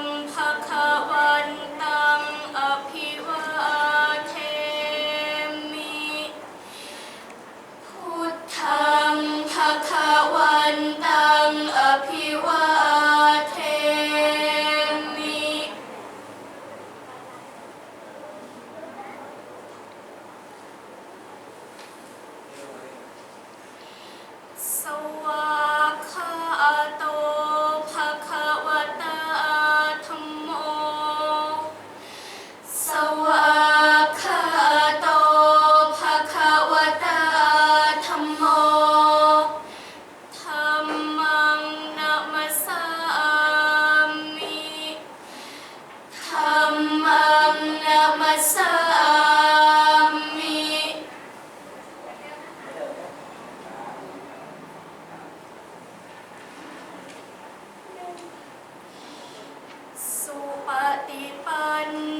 um, how ฏิปัน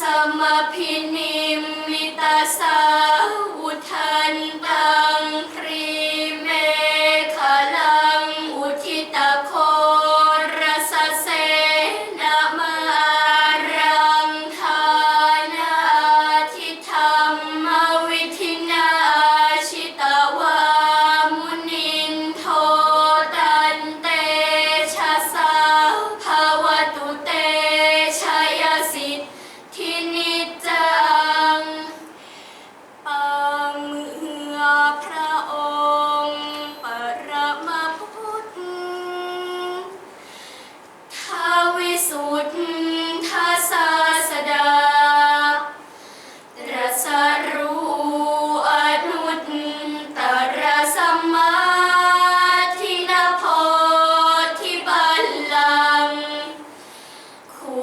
สมพินิมิตาสาวุทันตา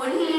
When he